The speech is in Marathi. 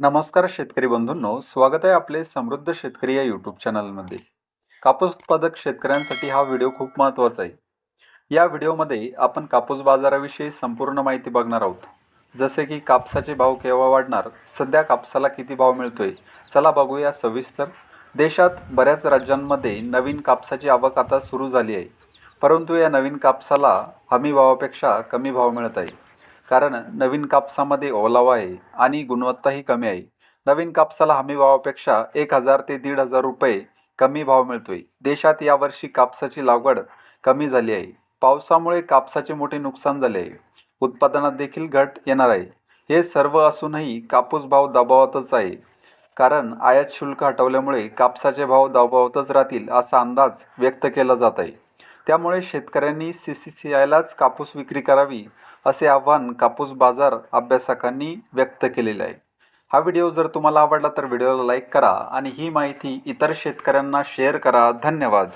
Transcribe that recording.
नमस्कार शेतकरी बंधूंनो स्वागत आहे आपले समृद्ध शेतकरी या यूट्यूब चॅनलमध्ये कापूस उत्पादक शेतकऱ्यांसाठी हा व्हिडिओ खूप महत्त्वाचा आहे. या व्हिडिओमध्ये आपण कापूस बाजाराविषयी संपूर्ण माहिती बघणार आहोत. जसे की कापसाचे भाव केव्हा वाढणार सध्या कापसाला किती भाव मिळतोय चला बघूया सविस्तर. देशात बऱ्याच राज्यांमध्ये नवीन कापसाची आवक आता सुरू झाली आहे. परंतु या नवीन कापसाला हमी भावापेक्षा कमी भाव मिळत आहे. कारण नवीन कापसामध्ये ओलावा आहे आणि गुणवत्ताही कमी आहे. नवीन कापसाला हमी भावापेक्षा एक हजार ते दीड हजार रुपये कमी भाव मिळतोय. देशात यावर्षी कापसाची लागवड कमी झाली आहे. पावसामुळे कापसाचे मोठे नुकसान झाले आहे. उत्पादनात देखील घट येणार आहे. हे सर्व असूनही कापूस भाव दबावातच आहे. कारण आयात शुल्क हटवल्यामुळे कापसाचे भाव दबावातच राहतील असा अंदाज व्यक्त केला जात आहे. त्यामुळे शेतकऱ्यांनी सी सी सी आयलाच कापूस विक्री करावी असे आव्हान कापूस बाजार अभ्यासकांनी व्यक्त केलेले आहे. हा व्हिडिओ जर तुम्हाला आवडला तर व्हिडिओला लाईक करा आणि ही माहिती इतर शेतकऱ्यांना शेअर करा. धन्यवाद.